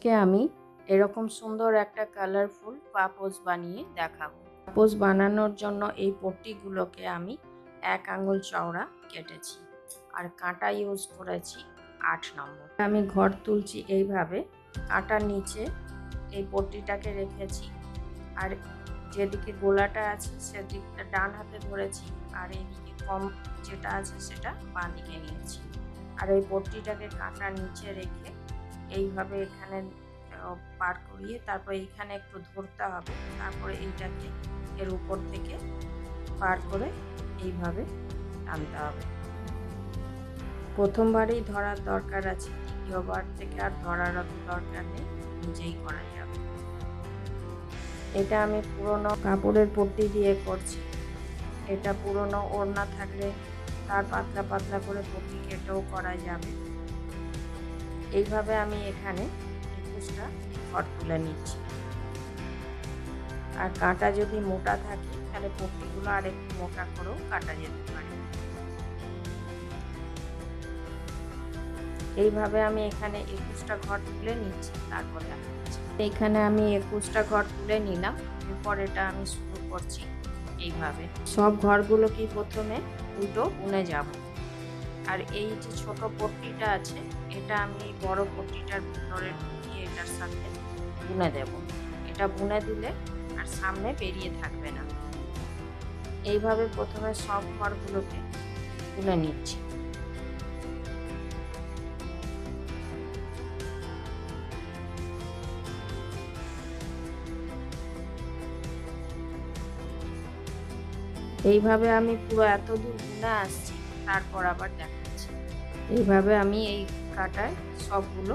কে আমি এরকম সুন্দর একটা কালারফুল পাপোজ বানিয়ে দেখাবো। পাপোজ বানানোর জন্য এই পট্টিগুলোকে আমি এক আঙুল চওড়া কেটেছি আর কাঁটা ইউজ করেছি আট নম্বর। আমি ঘর তুলছি এইভাবে, কাঁটার নিচে এই পট্টিটাকে রেখেছি আর যেদিকে গোলাটা আছে সেদিকটা ডান হাতে ধরেছি আর এইদিকে কম যেটা আছে সেটা বাঁ দিকে নিয়েছি। আর এই পট্টিটাকে কাঁটার নিচে রেখে এইভাবে এখানে পার করিয়ে তারপর এইখানে একটু ধরতে হবে। তারপরে এইটাকে এর উপর থেকে পার করে এইভাবে টানতে হবে। প্রথমবারেই ধরার দরকার আছে, দ্বিতীয়বার থেকে আর ধরার অত দরকার নেই, নিজেই করা যাবে এটা আমি পুরনো কাপড়ের পট্টি দিয়ে করছি। এটা পুরনো ওড়না থাকলে তার পাতলা পাতলা করে পট্টি কেটেও করা যাবে। এইভাবে আমি এখানে একুশটা ঘর তুলে নিচ্ছি। আর কাঁটা যদি মোটা থাকে, তাহলে পট্টিগুলো আর একটু মোটা করেও কাটা যেতে পারে। এইভাবে আমি এখানে একুশটা ঘর তুলে নিচ্ছি, তারপরে এখানে আমি একুশটা ঘর তুলে নিলাম, এরপর এটা আমি শুরু করছি এইভাবে। সব ঘরগুলো কি প্রথমে উল্টো উনে যাব। আর এই যে ছোট পট্টিটা আছে, এটা আমি বড় পট্টিটার ভিতরে ঢুকিয়ে এটার সাথে বুনে দেব। এটা বুনে দিলে আর সামনে বেরিয়ে থাকবে না। এইভাবে প্রথমে সব ঘরগুলোকে বুনে নিচ্ছি। এইভাবে আমি পুরো এত দূর বুনে আসছি তারপর আবার দেখাচ্ছি। এইভাবে আমি এই কাটায় সবগুলো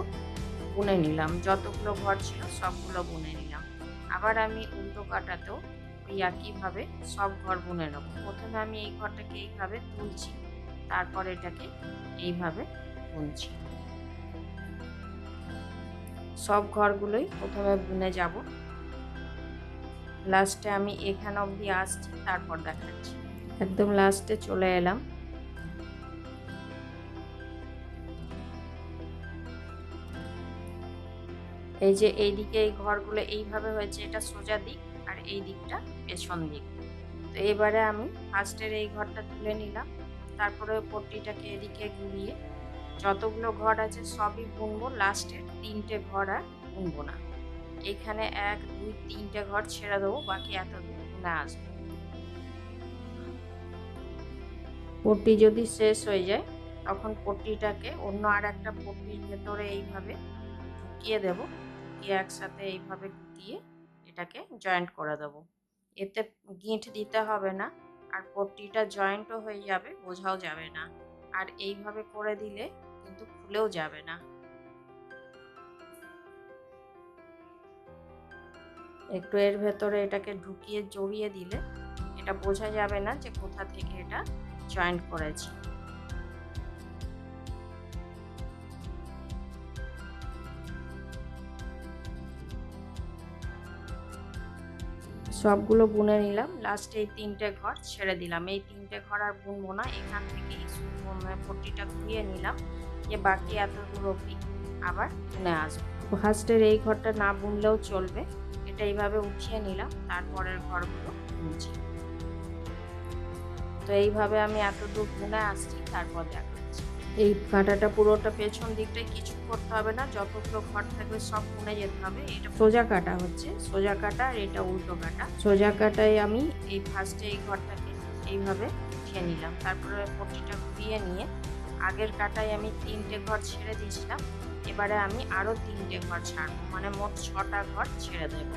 বুনে নিলাম। যতগুলো ঘর ছিল সবগুলো বুনে নিলাম। আবার আমি উল্টো কাটাতেও ওই একইভাবে সব ঘর বুনে নেব। প্রথমে আমি এই ঘরটাকে এইভাবে তুলছি তারপর এটাকে এইভাবে বুনছি। সব ঘরগুলোই প্রথমে বুনে যাব। লাস্টে আমি এখানে অবধি আসছি তারপর দেখাচ্ছি। একদম লাস্টে চলে এলাম। এই যে এইদিকে এই ঘরগুলো এইভাবে হয়েছে, এটা সোজা দিক আর এই দিকটা পেছন দিক। তো এবারে আমি ফার্স্টের এই ঘরটা তুলে নিলাম, তারপরে পট্টিটাকে এদিকে ঘুরিয়ে যতগুলো ঘর আছে সবই বুনবো লাস্টের তিনটে ঘর আর বুনবো না। এখানে এক, দুই, তিনটে ঘর ছেড়ে দেবো, বাকি এত না আসবে। পট্টি যদি শেষ হয়ে যায়, তখন পট্টিটাকে অন্য আর একটা পট্টির ভেতরে এইভাবে ঢুকিয়ে দেবো। ঢুকিয়ে একসাথে এইভাবে দিয়ে এটাকে জয়েন্ট করে দেবো। এতে গিঁট দিতে হবে না, আর পট্টিটা জয়েন্টও হয়ে যাবে, বোঝাও যাবে না। আর এইভাবে করে দিলে কিন্তু খুলেও যাবে না। একটু এর ভেতরে এটাকে ঢুকিয়ে জড়িয়ে দিলে এটা বোঝা যাবে না যে কোথা থেকে এটা জয়েন্ট করেছি। সবগুলো বুনে নিলাম। লাস্টে এই তিনটে ঘর ছেড়ে দিলাম। এই তিনটে ঘর আর বুনবো না। এখান থেকে পট্টিটা ঘুরিয়ে নিলাম। যে বাকি এত দূর অব্দি আবার বুনে আসব। ফার্স্টের এই ঘরটা না বুনলেও চলবে। এটা এইভাবে উঠিয়ে নিলাম। তারপরের ঘরগুলো বুনছি তো এইভাবে আমি এত দূর বুনে আসছি। তারপর দেখাচ্ছি এই কাঁটাটা পুরোটা পেছন দিকটায় কিছু করতে হবে না, যতগুলো ঘর থাকবে সব বুনে যেতে হবে। এটা সোজা কাটা হচ্ছে, সোজা কাটা আর এটা উল্টো কাটা। সোজা কাটায় আমি এই ফার্স্টে এই ঘরটাকে এইভাবে উঠিয়ে নিলাম। তারপরে পট্টিটা ঘুরিয়ে নিয়ে আগের কাটায় আমি তিনটে ঘর ছেড়ে দিয়েছিলাম। এবারে আমি আরও তিনটে ঘর ছাড়বো মানে মোট ছটা ঘর ছেড়ে দেব।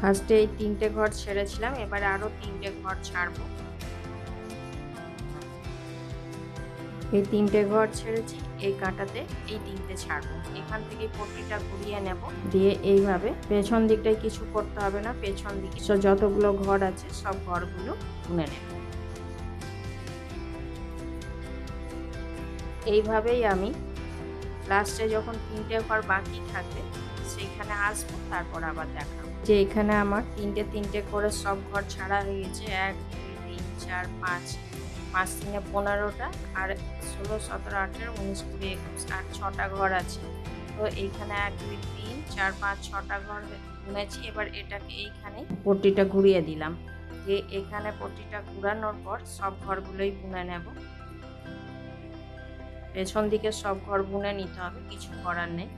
ফার্স্টে এই তিনটে ঘর ছেড়েছিলাম, এবারে আরও তিনটে ঘর ছাড়বো। এই তিনটে ঘর ছেড়েছি, এই কাঁটাতে এই তিনটে ছাড়বো। এখান থেকে পট্টিটা ঘুরিয়ে নেব। দিয়ে এইভাবে পেছন দিকটায় কিছু করতে হবে না, পেছন দিকে যতগুলো ঘর আছে, সব ঘরগুলো বুনে নেব। এইভাবেই আমি লাস্টে যখন তিনটে ঘর বাকি থাকবে সেইখানে আসব, তারপর আবার দেখাবো। যে এখানে আমার তিনটে তিনটে করে সব ঘর ছাড়া হয়ে গেছে। এক, দুই, তিন, চার, পাঁচ পাঁচ তিনে পনেরোটা আর ষোলো, সতেরো, আঠেরো, উনিশ, কুড়ি, একুশ, আর ছটা ঘর আছে। তো এইখানে এক, দুই, তিন, চার, পাঁচ, ছটা ঘর গুনেছি। এবার এটাকে এইখানে পট্টিটা ঘুরিয়ে দিলাম। যে এখানে পট্টিটা ঘুরানোর পর সব ঘরগুলোই বুনে নেব। পেছন দিকে সব ঘর বুনে নিতে হবে, কিছু করার নেই।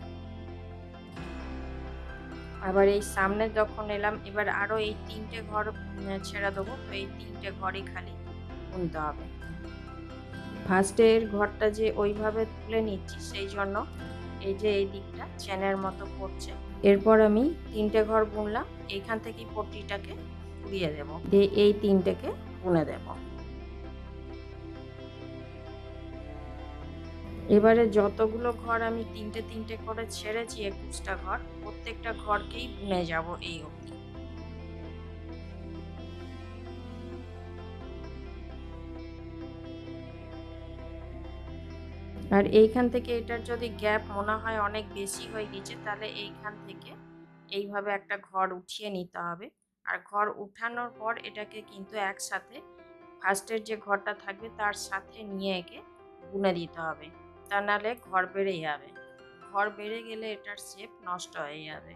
আবার এই সামনে যখন এলাম, এবার আরও এই তিনটে ঘর ছেড়ে দেবো। এই তিনটে ঘরই খালি বুনতে হবে। ফার্স্টের ঘরটা যে ওইভাবে তুলে নিচ্ছি, সেই জন্য এই যে এই দিকটা চেনের মতো পড়ছে। এরপর আমি তিনটে ঘর বুনলাম এইখান থেকেই পট্টিটাকে উড়িয়ে দেবো। দিয়ে এই তিনটেকে বুনে দেব। এবারে যতগুলো ঘর আমি তিনটে তিনটে করে ছেড়েছি, একুশটা ঘর, প্রত্যেকটা ঘরকেই বুনে যাব এই অবধি। আর এইখান থেকে এটার যদি গ্যাপ মনে হয় অনেক বেশি হয়ে গেছে, তাহলে এইখান থেকে এইভাবে একটা ঘর উঠিয়ে নিতে হবে। আর ঘর উঠানোর পর এটাকে কিন্তু একসাথে ফার্স্টের যে ঘরটা থাকবে, তার সাথে নিয়ে একে বুনে দিতে হবে। তা নাহলে ঘর বেড়ে যাবে। ঘর বেড়ে গেলে এটার শেপ নষ্ট হয়ে যাবে।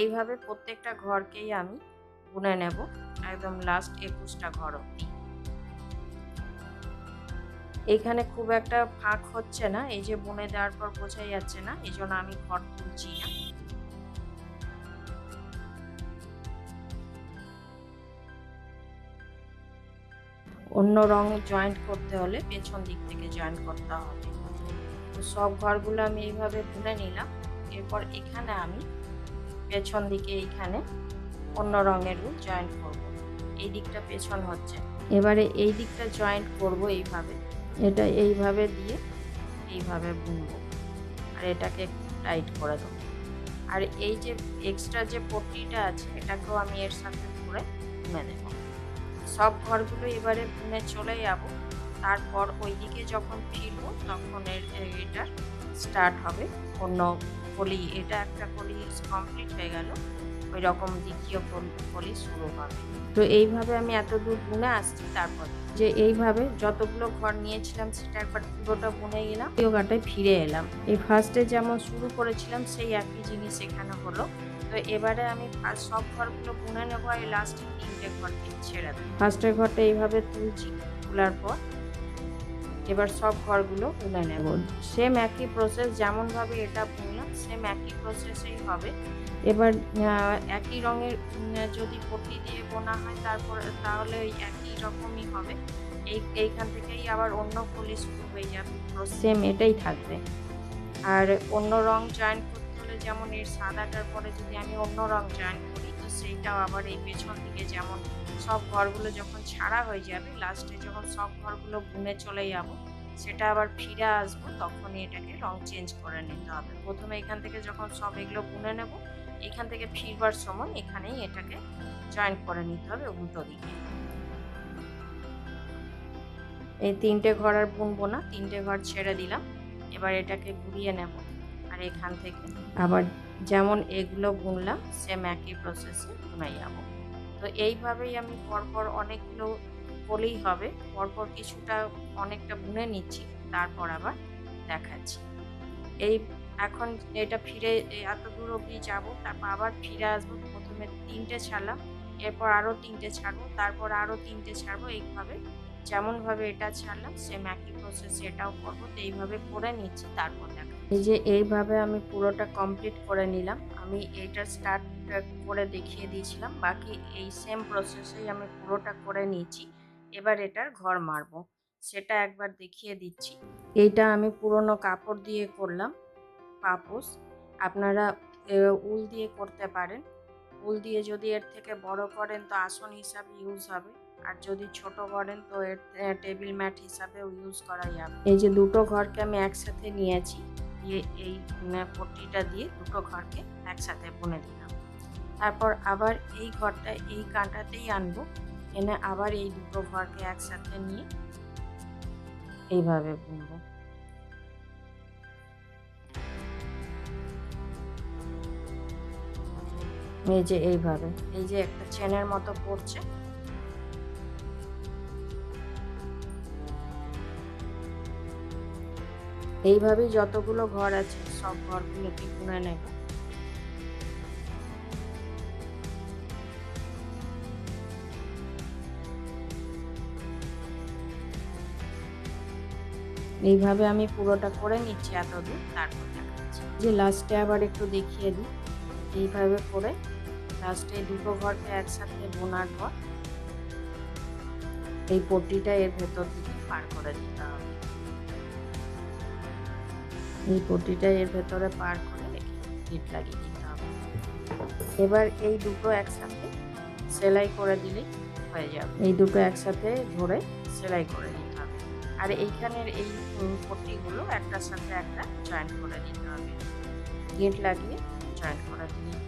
এইভাবে প্রত্যেকটা ঘরকেই আমি বুনে নেব, একদম লাস্ট একুশটা ঘর অব্দি এখানে খুব একটা ফাঁক হচ্ছে না, এই যে বুনে দেওয়ার পর বোঝাই যাচ্ছে না, এই জন্য আমি ঘর তুলছি না। অন্য রং জয়েন্ট করতে হলে পেছন দিক থেকে জয়েন্ট করতে হবে। সব ঘরগুলো আমি এইভাবে বুনে নিলাম। এরপর এখানে আমি পেছন দিকে এইখানে অন্য রঙের জয়েন্ট করব। এই দিকটা পেছন হচ্ছে। এবারে এই দিকটা জয়েন্ট করব এইভাবে। এটা এইভাবে দিয়ে এইভাবে বুনবো। আর এটাকে টাইট করে দেবো। আর এই যে এক্সট্রা যে পট্টিটা আছে, এটাকেও আমি এর সাথে করে বুনে দেবো সব ঘরগুলো এবারে বুনে চলে যাব। তারপর ওইদিকে যখন ফিরবো, তখন এর এটার স্টার্ট হবে। অন্য কলি, এটা একটা কলি কমপ্লিট হয়ে গেল। ওই রকম দ্বিতীয় কলি শুরু হবে। তো এইভাবে আমি এত দূর বুনে আসছি তারপর। যে এইভাবে যতগুলো ঘর নিয়েছিলাম, সেটা একবার পুরোটা বুনে গেলাম যোগাটায় ফিরে এলাম। এই ফার্স্টে যেমন শুরু করেছিলাম, সেই একই জিনিস এখানে হলো। তো এবারে আমি ফার্স্ট সব ঘরগুলো বুনে নেব আর লাস্টে তিনটে ঘরকে ছেড়ে দেবো। ফার্স্টের ঘরটা এইভাবে তুলছি, তোলার পর এবার সব ঘরগুলো বুনে নেব। সেম একই প্রসেস যেমনভাবে এটা বুনলাম সেম একই প্রসেসেই হবে। এবার একই রঙের যদি পট্টি দিয়ে বোনা হয় তারপর তাহলে ওই একই রকমই হবে। এই এইখান থেকেই আবার অন্য কলি শুরু হয়ে যাবে। সেম এটাই থাকবে। আর অন্য রং জয়েন করতে হলে যেমন এর সাদাটার পরে যদি আমি অন্য রং জয়েন করি তো সেইটাও আবার এই পেছন দিকে যেমন সব ঘরগুলো যখন ছাড়া হয়ে যাবে লাস্টে যখন সব ঘরগুলো বুনে চলে যাব, সেটা আবার ফিরে আসব, তখনই এটাকে রং চেঞ্জ করে নিতে হবে। প্রথমে এখান থেকে যখন সব এগুলো বুনে নেব, এখান থেকে ফিরবার সময় এখানেই এটাকে জয়েন করে নিতে হবে উল্টো দিকে। এই তিনটে ঘর আর বুনবো না, তিনটে ঘর ছেড়ে দিলাম, এবার এটাকে ঘুরিয়ে নেব, আর এখান থেকে আবার যেমন এগুলো বুনলাম সেম একই প্রসেসে বুনে যাব। তো এইভাবেই আমি পরপর অনেকগুলো বলেই হবে। পরপর কিছুটা অনেকটা বুনে নিচ্ছি, তারপর আবার দেখাচ্ছি। এই এখন এটা ফিরে এত দূর অবধি যাব, তারপর আবার ফিরে আসব প্রথমে তিনটে ছাড়লাম, এরপর আরও তিনটে ছাড়বো, তারপর আরও তিনটে ছাড়বো, এইভাবে যেমনভাবে এটা ছাড়লাম সেম একই প্রসেস এটাও করব, তো এইভাবে করে নিচ্ছি, তারপর দেখা এই যে এইভাবে আমি পুরোটা কমপ্লিট করে নিলাম। আমি এইটা স্টার্ট করে দেখিয়ে দিয়েছিলাম। বাকি এই সেম প্রসেসেই আমি পুরোটা করে নিয়েছি। এবার এটার ঘর মারবো। সেটা একবার দেখিয়ে দিচ্ছি। এইটা আমি পুরনো কাপড় দিয়ে করলাম। পাপোস আপনারা উল দিয়ে করতে পারেন। উল দিয়ে যদি এর থেকে বড় করেন তো আসন হিসাবে ইউজ হবে। আর যদি ছোট করেন তো এর টেবিল ম্যাট হিসাবেও ইউজ করা যাবে এই যে দুটো ঘরকে আমি একসাথে নিয়েছি। দিয়ে এই পট্টিটা দিয়ে দুটো ঘরকে একসাথে বুনে দিলাম তারপর আবার এই ঘরটা, এই কাঁটাতেই আনব। এনে আবার এই দুটো ঘরকে একসাথে নিয়ে এইভাবে বুনবো। এই যে এইভাবে, এই যে একটা চেনের মতো পড়ছে। এইভাবেই যতগুলো ঘর আছে, সব ঘরগুলোকে বুনে নেব? এইভাবে আমি পুরোটা করে নিচ্ছি এত দূর তারপর দেখাচ্ছি। যে লাস্টে আবার একটু দেখিয়ে দিই। এইভাবে করে লাস্টে দুটো ঘরকে একসাথে বোনার পর এই পট্টিটা এর ভেতর দিকে পার করে দিতে হবে। এই পটিটা এর ভেতরে পার করে রেখে গিট লাগিয়ে দিতে হবে। এবার এই দুটো একসাথে সেলাই করে দিলেই হয়ে যাবে। এই দুটো একসাথে ধরে সেলাই করে দিতে হবে। আর এইখানের এই পটিগুলো একটার সাথে একটা জয়েন্ট করে দিতে হবে। গেট লাগিয়ে জয়েন্ট করে যাবে